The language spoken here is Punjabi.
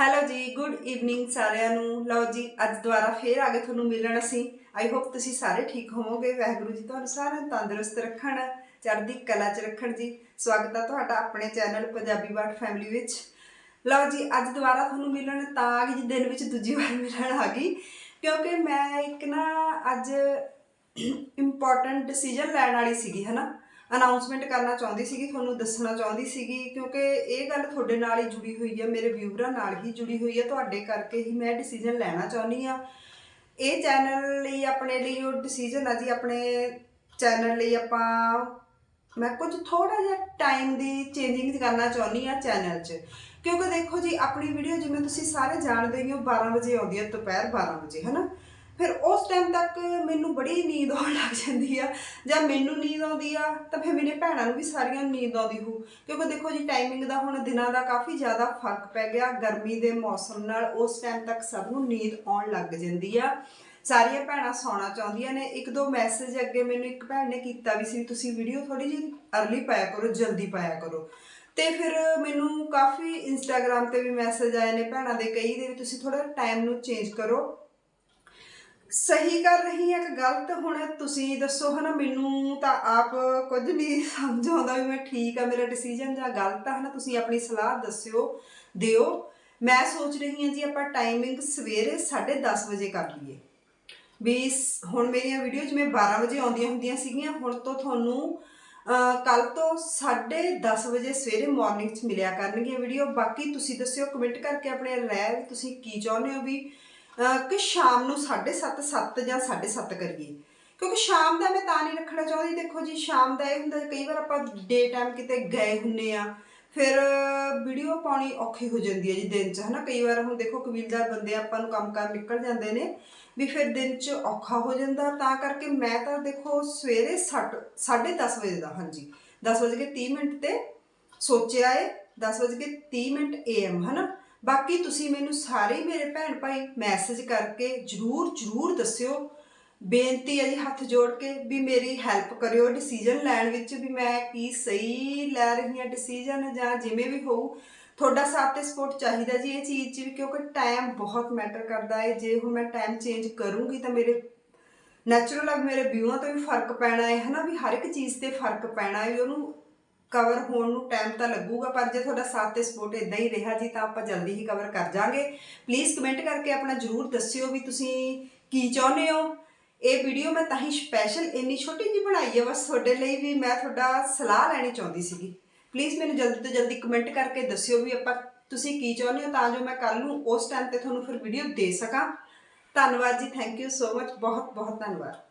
ਹੈਲੋ ਜੀ ਗੁੱਡ ਈਵਨਿੰਗ ਸਾਰਿਆਂ ਨੂੰ। ਲਓ ਜੀ, ਅੱਜ ਦੁਬਾਰਾ ਫੇਰ ਆ ਗਏ ਤੁਹਾਨੂੰ ਮਿਲਣ ਅਸੀਂ। ਆਈ ਹੋਪ ਤੁਸੀਂ ਸਾਰੇ ਠੀਕ ਹੋਵੋਗੇ। ਵਾਹਿਗੁਰੂ ਜੀ ਤੁਹਾਨੂੰ ਸਾਰਿਆਂ ਨੂੰ ਤੰਦਰੁਸਤ ਰੱਖਣ, ਚੜ੍ਹਦੀ ਕਲਾ 'ਚ ਰੱਖਣ ਜੀ। ਸਵਾਗਤ ਹੈ ਤੁਹਾਡਾ ਆਪਣੇ ਚੈਨਲ ਪੰਜਾਬੀ ਬਾਟ ਫੈਮਿਲੀ ਵਿੱਚ। ਲਓ ਜੀ, ਅੱਜ ਦੁਬਾਰਾ ਤੁਹਾਨੂੰ ਮਿਲਣ ਤਾਂ ਕਿ ਜੀ, ਦਿਨ ਵਿੱਚ ਦੂਜੀ ਵਾਰ ਮਿਲਣ ਆ ਗਈ। ਕਿਉਂਕਿ ਮੈਂ ਇੱਕ ਨਾ ਅੱਜ ਇੰਪੋਰਟੈਂਟ ਡਿਸੀਜਨ ਲੈਣ ਵਾਲੀ ਸੀਗੀ, ਹਨਾ? ਅਨਾਉਂਸਮੈਂਟ ਕਰਨਾ ਚਾਹੁੰਦੀ ਸੀਗੀ, ਤੁਹਾਨੂੰ ਦੱਸਣਾ ਚਾਹੁੰਦੀ ਸੀਗੀ, ਕਿਉਂਕਿ ਇਹ ਗੱਲ ਤੁਹਾਡੇ ਨਾਲ ਹੀ ਜੁੜੀ ਹੋਈ ਹੈ ਮੇਰੇ ਵਿਊਵਰਾਂ ਨਾਲ ਹੀ ਜੁੜੀ ਹੋਈ ਹੈ ਤੁਹਾਡੇ ਕਰਕੇ ਹੀ ਮੈਂ ਡਿਸੀਜਨ ਲੈਣਾ ਚਾਹੁੰਦੀ ਆ। ਇਹ ਚੈਨਲ ਲਈ ਆਪਣੇ ਲਈ ਉਹ ਡਿਸੀਜਨ ਆ ਜੀ, ਆਪਣੇ ਚੈਨਲ ਲਈ ਆਪਾਂ, ਮੈਂ ਕੁਝ ਥੋੜਾ ਜਿਹਾ ਟਾਈਮ ਦੀ ਚੇਂਜਿੰਗ ਕਰਨਾ ਚਾਹੁੰਦੀ ਆ ਚੈਨਲ 'ਚ। ਕਿਉਂਕਿ ਦੇਖੋ ਜੀ, ਆਪਣੀ ਵੀਡੀਓ ਜਿਵੇਂ ਤੁਸੀਂ ਸਾਰੇ ਜਾਣਦੇ ਹੀ ਹੋ 12 ਵਜੇ ਆਉਂਦੀ ਹੈ ਦੁਪਹਿਰ 12 ਵਜੇ, ਹਨਾ? ਫਿਰ ਉਸ ਟਾਈਮ ਤੱਕ ਮੈਨੂੰ ਬੜੀ ਨੀਂਦ ਆਉਣ ਲੱਗ ਜਾਂਦੀ ਆ। ਜਾਂ ਮੈਨੂੰ ਨੀਂਦ ਆਉਂਦੀ ਆ, ਤਾਂ ਫਿਰ ਮੇਰੇ ਭੈਣਾਂ ਨੂੰ ਵੀ ਸਾਰੀਆਂ ਨੀਂਦ ਆਉਂਦੀ ਹੋ ਕਿਉਂਕਿ ਦੇਖੋ ਜੀ ਟਾਈਮਿੰਗ ਦਾ ਹੁਣ ਦਿਨਾਂ ਦਾ ਕਾਫੀ ਜ਼ਿਆਦਾ ਫ਼ਰਕ ਪੈ ਗਿਆ। ਗਰਮੀ ਦੇ ਮੌਸਮ ਨਾਲ ਉਸ ਟਾਈਮ ਤੱਕ ਸਭ ਨੂੰ ਨੀਂਦ ਆਉਣ ਲੱਗ ਜਾਂਦੀ ਆ। ਸਾਰੀਆਂ ਭੈਣਾਂ ਸੌਣਾ ਚਾਹੁੰਦੀਆਂ ਨੇ। ਇੱਕ ਦੋ ਮੈਸੇਜ ਅੱਗੇ ਮੈਨੂੰ ਇੱਕ ਭੈਣ ਨੇ ਕੀਤਾ ਵੀ ਸੀ, ਤੁਸੀਂ ਵੀਡੀਓ ਥੋੜੀ ਜਿਹੀ ਅਰਲੀ ਪਾਇਆ ਕਰੋ, ਜਲਦੀ ਪਾਇਆ ਕਰੋ। ਤੇ ਫਿਰ ਮੈਨੂੰ ਕਾਫੀ ਇੰਸਟਾਗ੍ਰam ਤੇ ਵੀ ਮੈਸੇਜ ਆਏ ਨੇ ਭੈਣਾਂ ਦੇ, ਕਈ ਦੇ ਵੀ, ਤੁਸੀਂ ਥੋੜਾ ਟਾਈਮ ਨੂੰ ਚੇਂਜ ਕਰੋ। ਸਹੀ ਕਰ ਰਹੀ ਹੈ ਕਿ ਗਲਤ? ਹੁਣ ਤੁਸੀਂ ਦੱਸੋ ਹਨਾ, ਮੈਨੂੰ ਤਾਂ ਆਪ ਕੁਝ ਨਹੀਂ ਸਮਝ ਆਉਂਦਾ ਵੀ ਮੈਂ ਠੀਕ ਆ, ਮੇਰਾ ਡਿਸੀਜਨ ਜਾਂ ਗਲਤ ਆ ਹਨਾ, ਤੁਸੀਂ ਆਪਣੀ ਸਲਾਹ ਦੱਸਿਓ, ਦਿਓ। ਮੈਂ ਸੋਚ ਰਹੀ ਹਾਂ ਜੀ ਆਪਾਂ ਟਾਈਮਿੰਗ ਸਵੇਰੇ 10:30 ਵਜੇ ਕਰ ਲਈਏ। ਵੀ ਸ- ਹੁਣ ਮੇਰੀਆਂ ਵੀਡੀਓ ਜਿਵੇਂ 12 ਵਜੇ ਆਉਂਦੀਆਂ ਹੁੰਦੀਆਂ ਸੀਗੀਆਂ, ਹੁਣ ਤੋਂ ਤੁਹਾਨੂੰ ਕੱਲ ਤੋਂ 10:30 ਵਜੇ ਸਵੇਰੇ ਮਾਰਨਿੰਗ 'ਚ ਮਿਲਿਆ ਕਰਨਗੀਆਂ ਵੀਡੀਓ ਬਾਕੀ ਤੁਸੀਂ ਦੱਸਿਓ ਕਮੈਂਟ ਕਰਕੇ ਆਪਣੇ ਰਾਏ, ਤੁਸੀਂ ਕੀ ਚਾਹੁੰਦੇ ਹੋ ਵੀ ਕਿ ਸ਼ਾਮ ਨੂੰ 7:30 7 ਜਾਂ 7:30 ਕਰੀਏ। ਕਿਉਂਕਿ ਸ਼ਾਮ ਦਾ ਮੈਂ ਤਾਂ ਨਹੀਂ ਰੱਖਣਾ ਚਾਹੁੰਦੀ। ਦੇਖੋ ਜੀ, ਸ਼ਾਮ ਦਾ ਇਹ ਹੁੰਦਾ, ਕਈ ਵਾਰ ਆਪਾਂ ਡੇ ਟਾਈਮ ਕਿਤੇ ਗਏ ਹੁੰਨੇ ਆ, ਫਿਰ ਵੀਡੀਓ ਪਾਉਣੀ ਔਖੀ ਹੋ ਜਾਂਦੀ ਹੈ ਜੀ ਦਿਨ 'ਚ, ਹਨਾ? ਕਈ ਵਾਰ ਹੁਣ ਦੇਖੋ, ਕਬੀਲਦਾਰ ਬੰਦੇ ਆਪਾਂ ਨੂੰ ਕੰਮ ਕਰ ਨਿਕਲ ਜਾਂਦੇ ਨੇ, ਵੀ ਫਿਰ ਦਿਨ 'ਚ ਔਖਾ ਹੋ ਜਾਂਦਾ। ਤਾਂ ਕਰਕੇ ਮੈਂ ਤਾਂ ਦੇਖੋ ਸਵੇਰੇ 10:30 ਵਜੇ ਦਾ, ਹਾਂਜੀ। 10 ਵਜੇ ਕੇ 30 ਮਿੰਟ ਤੇ ਸੋਚਿਆ ਏ 10 ਵਜੇ ਕੇ 30 ਮਿੰਟ ਏਐਮ ਹਨਾ? ਬਾਕੀ ਤੁਸੀਂ ਮੈਨੂੰ ਸਾਰੇ ਮੇਰੇ ਭੈਣ ਭਾਈ ਮੈਸੇਜ ਕਰਕੇ ਜਰੂਰ ਜਰੂਰ ਦੱਸਿਓ। ਬੇਨਤੀ ਹੈ ਜੀ ਹੱਥ ਜੋੜ ਕੇ ਵੀ ਮੇਰੀ ਹੈਲਪ ਕਰਿਓ ਡਿਸੀਜਨ ਲੈਣ ਵਿੱਚ ਵੀ ਮੈਂ ਕੀ ਸਹੀ ਲੈ ਰਹੀ ਹਾਂ ਡਿਸੀਜਨ ਜਾਂ ਜਿਵੇਂ ਵੀ ਹੋਊ। ਤੁਹਾਡਾ ਸਾਥ ਤੇ ਸਪੋਰਟ ਚਾਹੀਦਾ ਜੀ ਇਹ ਚੀਜ਼ 'ਚ ਵੀ ਕਿਉਂਕਿ ਟਾਈਮ ਬਹੁਤ ਮੈਟਰ ਕਰਦਾ ਹੈ। ਜੇ ਹੁਣ ਮੈਂ ਟਾਈਮ ਚੇਂਜ ਕਰੂੰਗੀ ਤਾਂ ਮੇਰੇ ਨੈਚੁਰਲ ਆ ਮੇਰੇ ਵਿਊਆਂ ਤੋਂ ਵੀ ਫ਼ਰਕ ਪੈਣਾ ਹੈ, ਹਨਾ? ਵੀ ਹਰ ਇੱਕ ਚੀਜ਼ ਤੇ ਫ਼ਰਕ ਪੈਣਾ ਹੈ ਉਹਨੂੰ ਕਵਰ ਹੋਣ ਨੂੰ ਟਾਈਮ ਤਾਂ ਲੱਗੂਗਾ, ਪਰ ਜੇ ਤੁਹਾਡਾ ਸਾਥ ਤੇ ਸਪੋਰਟ ਇਦਾਂ ਹੀ ਰਿਹਾ ਜੀ, ਤਾਂ ਆਪਾਂ ਜਲਦੀ ਹੀ ਕਵਰ ਕਰ ਜਾਾਂਗੇ। ਪਲੀਜ਼ ਕਮੈਂਟ ਕਰਕੇ ਆਪਣਾ ਜਰੂਰ ਦੱਸਿਓ ਵੀ ਤੁਸੀਂ ਕੀ ਚਾਹੁੰਦੇ ਹੋ। ਇਹ ਵੀਡੀਓ ਮੈਂ ਤਾਂ ਹੀ ਸਪੈਸ਼ਲ ਇੰਨੀ ਛੋਟੀ ਜਿਹੀ ਬਣਾਈ ਹੈ ਬਸ ਤੁਹਾਡੇ ਲਈ ਵੀ ਮੈਂ ਤੁਹਾਡਾ ਸਲਾਹ ਲੈਣੀ ਚਾਹੁੰਦੀ ਸੀਗੀ। ਪਲੀਜ਼ ਮੈਨੂੰ ਜਲਦੀ ਤੋਂ ਜਲਦੀ ਕਮੈਂਟ ਕਰਕੇ ਦੱਸਿਓ ਵੀ ਆਪਾਂ ਤੁਸੀਂ ਕੀ ਚਾਹੁੰਦੇ ਹੋ, ਤਾਂ ਜੋ ਮੈਂ ਕੱਲ ਨੂੰ ਉਸ ਟਾਈਮ ਤੇ ਤੁਹਾਨੂੰ ਫਿਰ ਵੀਡੀਓ ਦੇ ਸਕਾਂ। ਧੰਨਵਾਦ ਜੀ ਥੈਂਕ ਯੂ ਸੋ ਮਚ ਬਹੁਤ ਬਹੁਤ ਧੰਨਵਾਦ।